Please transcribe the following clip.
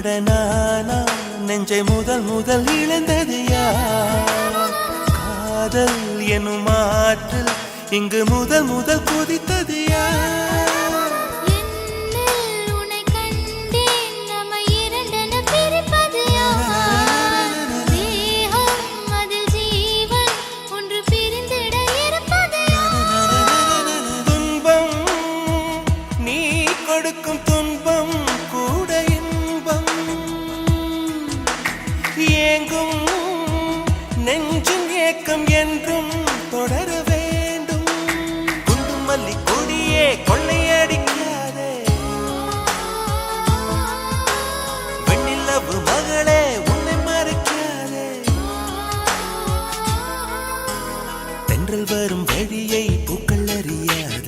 அட நானா? நெஞ்சை முதல் முதல் இழந்தது யார்? காதல் எனும் ஆற்றல் இங்கு முதல் முதல் குதித்தது யார்? கொடுக்கும் ஏங்கும் நெஞ்சும் ஏக்கம் என்றும் தொடர வேண்டும். குண்டுமல்லி கொடியே கொள்ளையடிக்காதே. வெண்ணிலவு மகளே உன்னை மறைக்காதே. தென்றல் வரும் வழியை பூக்கள் அறியாது.